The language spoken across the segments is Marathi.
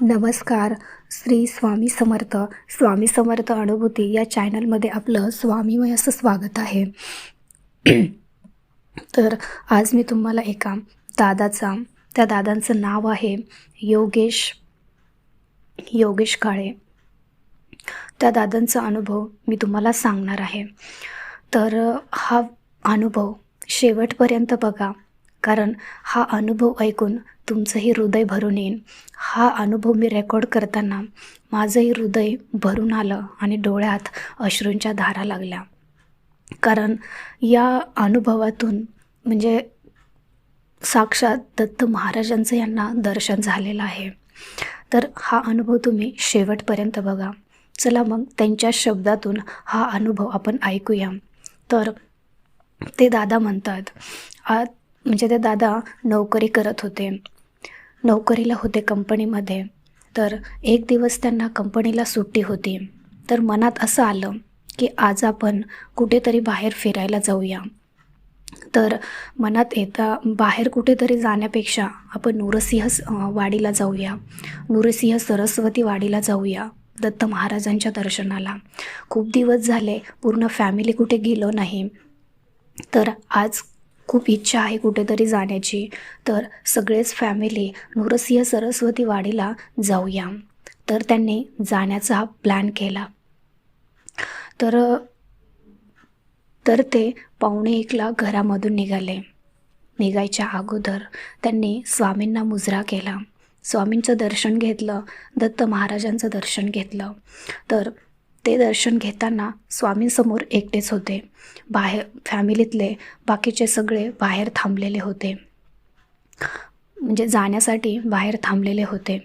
नमस्कार. श्री स्वामी समर्थ स्वामी समर्थ अनुभूती या चॅनलमध्ये आपलं स्वामीमय असं स्वागत आहे. तर आज मी तुम्हाला एका दादाचा त्या दादांचं नाव आहे योगेश योगेश काळे. त्या दादांचा अनुभव मी तुम्हाला सांगणार आहे. तर हा अनुभव शेवटपर्यंत बघा. कारण हा अनुभव ऐकून तुमचंही हृदय भरून येईन. हा अनुभव मी रेकॉर्ड करताना माझंही हृदय भरून आलं आणि डोळ्यात अश्रूंच्या धारा लागल्या. कारण या अनुभवातून म्हणजे साक्षात दत्त महाराजांचं यांना दर्शन झालेलं आहे. तर हा अनुभव तुम्ही शेवटपर्यंत बघा. चला मग त्यांच्या शब्दातून हा अनुभव आपण ऐकूया. तर ते दादा म्हणतात म्हणजे ते दादा नोकरी करत होते. नोकरीला होते कंपनीमध्ये. तर एक दिवस त्यांना कंपनीला सुट्टी होती. तर मनात असं आलं की आज आपण कुठेतरी बाहेर फिरायला जाऊया. तर मनात येता बाहेर कुठेतरी जाण्यापेक्षा आपण नूरसिंह वाडीला जाऊया. नुरसिंह सरस्वती वाडीला जाऊया दत्त महाराजांच्या दर्शनाला. खूप दिवस झाले पूर्ण फॅमिली कुठे गेलो नाही. तर आज खूप इच्छा आहे कुठेतरी जाण्याची. तर सगळेच फॅमिली नृसिंह सरस्वती वाडीला जाऊया. तर त्यांनी जाण्याचा प्लॅन केला. तर तर ते पावणे एकला घरामधून निघाले. निघायच्या अगोदर त्यांनी स्वामींना मुजरा केला. स्वामींचं दर्शन घेतलं दत्त महाराजांचं दर्शन घेतलं. तर ते दर्शन घेताना स्वामींसमोर एकटेच होते. बाहेर फॅमिलीतले बाकीचे सगळे बाहेर थांबलेले होते. म्हणजे जाण्यासाठी बाहेर थांबलेले होते.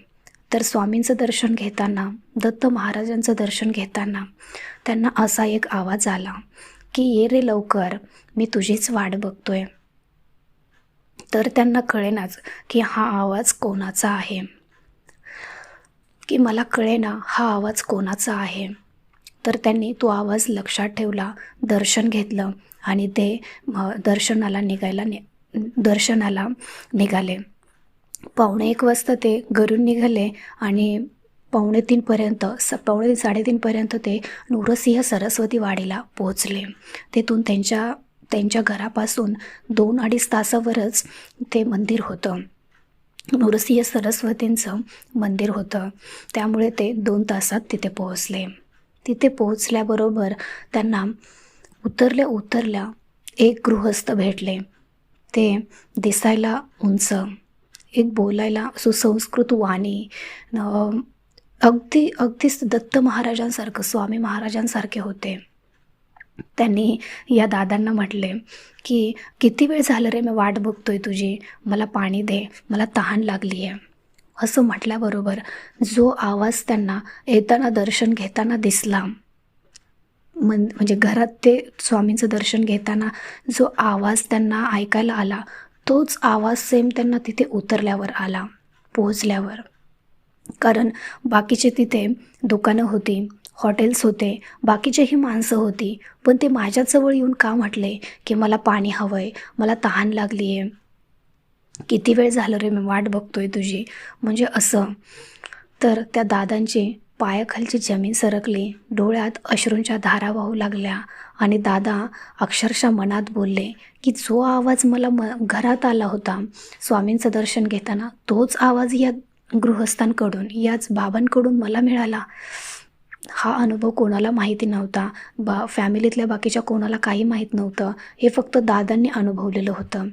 तर स्वामींचं दर्शन घेताना दत्त महाराजांचं दर्शन घेताना त्यांना असा एक आवाज आला की ये रे लवकर मी तुझीच वाट बघतोय. तर त्यांना कळेनाच की हा आवाज कोणाचा आहे? की मला कळेना हा आवाज कोणाचा आहे? तर त्यांनी तो आवाज लक्षात ठेवला दर्शन घेतलं आणि ते दर्शनाला निघायला नि दर्शनाला निघाले. पावणे एक वाजता ते घरून निघाले आणि पावणे तीनपर्यंत स पावणे साडेतीनपर्यंत ते नूरसिंह सरस्वती वाडीला पोहोचले. तेथून त्यांच्या त्यांच्या घरापासून दोन अडीच तासावरच ते मंदिर होतं. नृसिंह सरस्वतींचं मंदिर होतं. त्यामुळे ते दोन तासात तिथे पोहोचले. तिथे पोहोचल्याबरोबर त्यांना उतरल्या उतरल्या एक गृहस्थ भेटले. ते दिसायला उंच एक बोलायला सुसंस्कृत वाणी अगदी अगदीच दत्त महाराजांसारखं स्वामी महाराजांसारखे होते. त्यांनी या दादांना म्हटले की किती वेळ झालं रे मी वाट बघतोय तुझी? मला पाणी दे मला तहान लागली आहे असं म्हटल्याबरोबर जो आवाज त्यांना येताना दर्शन घेताना दिसला मन म्हणजे घरात ते स्वामींचं दर्शन घेताना जो आवाज त्यांना ऐकायला आला तोच आवाज सेम त्यांना तिथे उतरल्यावर आला पोहोचल्यावर. कारण बाकीचे तिथे दुकानं होती हॉटेल्स होते बाकीचेही माणसं होती पण ते माझ्याजवळ येऊन का म्हटले की मला पाणी हवं आहे मला तहान लागली आहे किती वेळ झालं रे मी वाट बघतोय तुझी? म्हणजे असं. तर त्या दादांची पायाखालची जमीन सरकली डोळ्यात अश्रूंच्या धारा वाहू लागल्या आणि दादा अक्षरशः मनात बोलले की जो आवाज मला म घरात आला होता स्वामींचं दर्शन घेताना तोच आवाज या गृहस्थांकडून याच बाबांकडून मला मिळाला. हा अनुभव कोणाला माहिती नव्हता. बा फॅमिलीतल्या बाकीच्या कोणाला काही माहीत नव्हतं. हे फक्त दादांनी अनुभवलेलं होतं.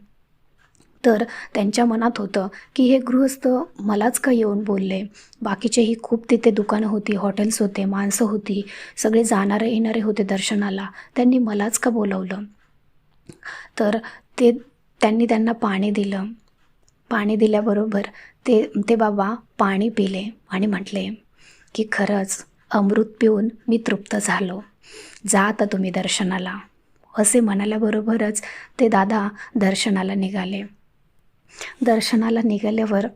तर त्यांच्या मनात होतं की हे गृहस्थ मलाच का येऊन बोलले? बाकीचेही खूप तिथे दुकानं होती हॉटेल्स होते माणसं होती सगळे जाणारे येणारे होते दर्शनाला. त्यांनी मलाच का बोलवलं? तर ते त्यांनी त्यांना पाणी दिलं. पाणी दिल्याबरोबर ते ते बाबा पाणी पिले आणि म्हटले की खरंच अमृत पिऊन मी तृप्त झालो. जा आता तुम्ही दर्शनाला. असे म्हणाल्याबरोबरच ते दादा दर्शनाला निघाले. दर्शनाला निघाल्यावर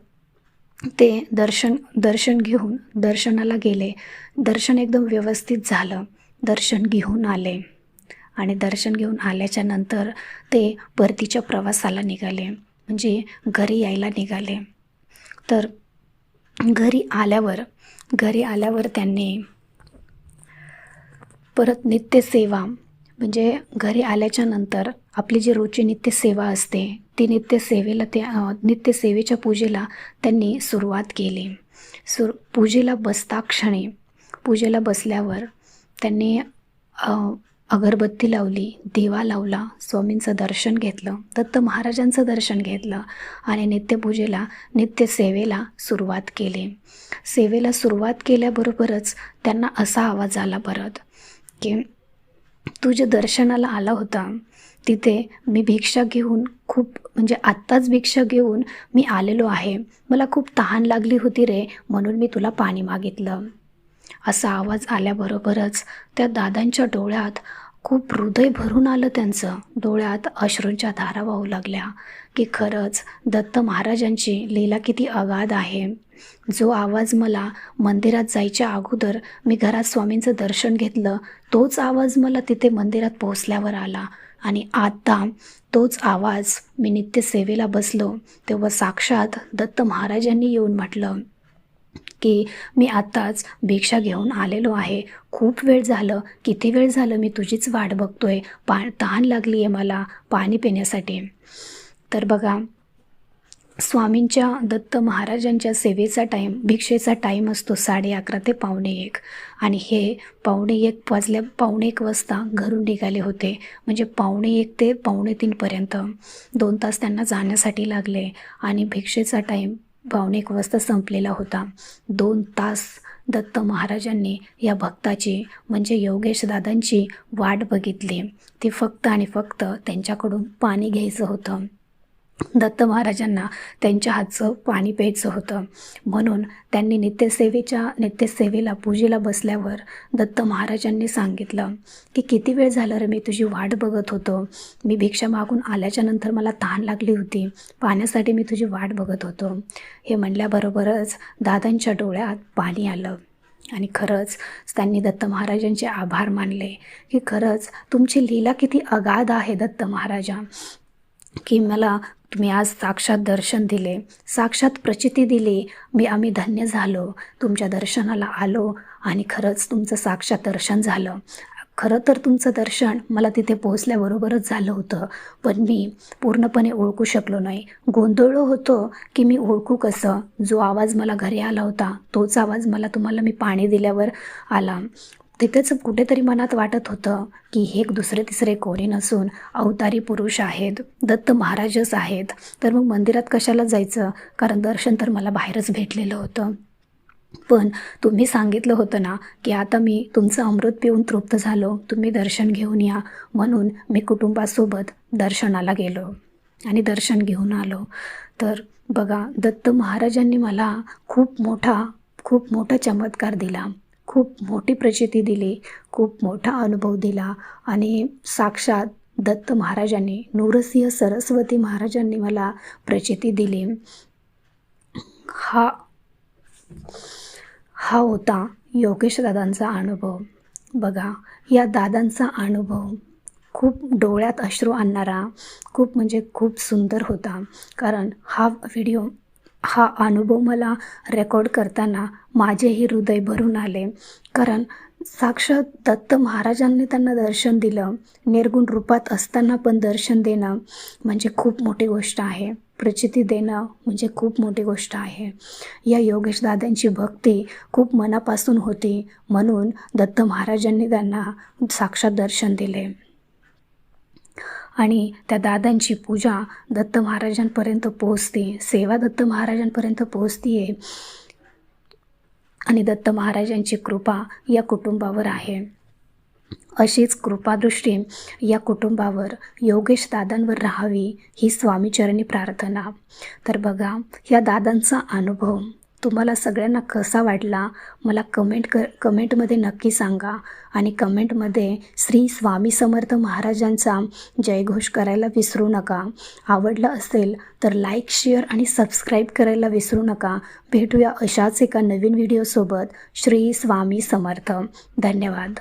ते दर्शन दर्शन घेऊन दर्शनाला गेले. दर्शन एकदम व्यवस्थित झालं. दर्शन घेऊन आले. आणि दर्शन घेऊन आल्याच्यानंतर ते परतीच्या प्रवासाला निघाले. म्हणजे घरी यायला निघाले. तर घरी आल्यावर घरी आल्यावर त्यांनी परत नित्यसेवा म्हणजे घरी आल्याच्यानंतर आपली जी रोजची नित्यसेवा असते ती नित्यसेवेला ते नित्यसेवेच्या पूजेला त्यांनी सुरुवात केली. सुर पूजेला बसता क्षणी पूजेला बसल्यावर त्यांनी अगरबत्ती लावली दिवा लावला स्वामींचं दर्शन घेतलं दत्त महाराजांचं दर्शन घेतलं आणि नित्यपूजेला नित्यसेवेला सुरुवात केली. सेवेला सुरुवात केल्याबरोबरच त्यांना असा आवाज आला परत की तू जे दर्शनाला आला होता. तिथे मी भिक्षा घेऊन खूप म्हणजे आत्ताच भिक्षा घेऊन मी आलेलो आहे. मला खूप तहान लागली होती रे म्हणून मी तुला पाणी मागितलं. असा आवाज आल्याबरोबरच त्या दादांच्या डोळ्यात खूप हृदय भरून आलं त्यांचं. डोळ्यात अश्रूंच्या धारा वाहू लागल्या की खरंच दत्त महाराजांची लीला किती अगाध आहे. जो आवाज मला मंदिरात जायच्या अगोदर मी घरात स्वामींचं दर्शन घेतलं तोच आवाज मला तिथे मंदिरात पोहोचल्यावर आला. आणि आता तोच आवाज मी नित्यसेवेला बसलो तेव्हा साक्षात दत्त महाराजांनी येऊन म्हटलं की मी आत्ताच भिक्षा घेऊन आलेलो आहे. खूप वेळ झालं. किती वेळ झालं मी तुझीच वाट बघतोय? पा तहान लागली आहे मला पाणी पिण्यासाठी. तर बघा स्वामींच्या दत्त महाराजांच्या सेवेचा टाईम भिक्षेचा टाईम असतो साडे अकरा ते पावणे एक. आणि हे पावणे एक वाजल्या पावणे एक वाजता घरून निघाले होते. म्हणजे पावणे एक ते पावणे तीनपर्यंत दोन तास त्यांना जाण्यासाठी लागले आणि भिक्षेचा टाईम पावणे एक वाजता संपलेला होता. दोन तास दत्त महाराजांनी या भक्ताची म्हणजे योगेश दादांची वाट बघितली. ती फक्त आणि फक्त त्यांच्याकडून पाणी घ्यायचं होतं. दत्त महाराजांना त्यांच्या हातचं पाणी प्यायचं होतं. म्हणून त्यांनी नित्यसेवेच्या नित्यसेवेला पूजेला बसल्यावर दत्त महाराजांनी सांगितलं की किती वेळ झालं रे मी तुझी वाट बघत होतो. मी भिक्षा मागून आल्याच्यानंतर मला तहान लागली होती. पाण्यासाठी मी तुझी वाट बघत होतो. हे म्हणल्याबरोबरच दादांच्या डोळ्यात पाणी आलं. आणि खरंच त्यांनी दत्त महाराजांचे आभार मानले की खरंच तुमची लीला किती अगाध आहे दत्त महाराजा. की मला तुम्ही आज साक्षात दर्शन दिले साक्षात प्रचिती दिली मी आम्ही धन्य झालो तुमच्या दर्शनाला आलो आणि खरंच तुमचं साक्षात दर्शन झालं. खरं तर तुमचं दर्शन मला तिथे पोहोचल्याबरोबरच झालं होतं पण मी पूर्णपणे ओळखू शकलो नाही. गोंधळलो होतो की मी ओळखू कसं? जो आवाज मला घरी आला होता तोच आवाज मला तुम्हाला मी पाणी दिल्यावर आला. तिथेच कुठेतरी मनात वाटत होतं की हे एक दुसरे तिसरे कोणी नसून अवतारी पुरुष आहेत दत्त महाराजच आहेत. तर मग मंदिरात कशाला जायचं? कारण दर्शन तर मला बाहेरच भेटलेलं होतं. पण तुम्ही सांगितलं होतं ना की आता मी तुमचं अमृत पिऊन तृप्त झालो. तुम्ही दर्शन घेऊन या. म्हणून मी कुटुंबासोबत दर्शनाला गेलो आणि दर्शन घेऊन आलो. तर बघा दत्त महाराजांनी मला खूप मोठा खूप मोठा चमत्कार दिला. खूप मोठी प्रचिती दिली खूप मोठा अनुभव दिला आणि साक्षात दत्त महाराजांनी नूरसिंह सरस्वती महाराजांनी मला प्रचिती दिली. हा हा होता योगेश दादांचा अनुभव. बघा या दादांचा अनुभव खूप डोळ्यात अश्रू आणणारा खूप म्हणजे खूप सुंदर होता. कारण हा व्हिडिओ हा अनुभव मला रेकॉर्ड करताना माझेही हृदय भरून आले. कारण साक्षात दत्त महाराजांनी त्यांना दर्शन दिलं. निर्गुण रूपात असताना पण दर्शन देणं म्हणजे खूप मोठी गोष्ट आहे. प्रचिती देणं म्हणजे खूप मोठी गोष्ट आहे. या योगेश दादांची भक्ती खूप मनापासून होती. म्हणून दत्त महाराजांनी त्यांना साक्षात दर्शन दिले. आणि त्या दादांची पूजा दत्त महाराजांपर्यंत पोहोचते सेवा दत्त महाराजांपर्यंत पोहोचते आहे आणि दत्त महाराजांची कृपा या कुटुंबावर आहे. अशीच कृपादृष्टी या कुटुंबावर योगेश दादांवर राहावी ही स्वामीचरणी प्रार्थना. तर बघा या दादांचा अनुभव. तुम्हाला सगळ्यांना कसा वाटला मला कमेंट कर कमेंटमध्ये नक्की सांगा. आणि कमेंटमध्ये श्री स्वामी समर्थ महाराजांचा जयघोष करायला विसरू नका. आवडलं असेल तर लाईक शेअर आणि सबस्क्राईब करायला विसरू नका. भेटूया अशाच एका नवीन व्हिडिओसोबत श्री स्वामी समर्थ. धन्यवाद.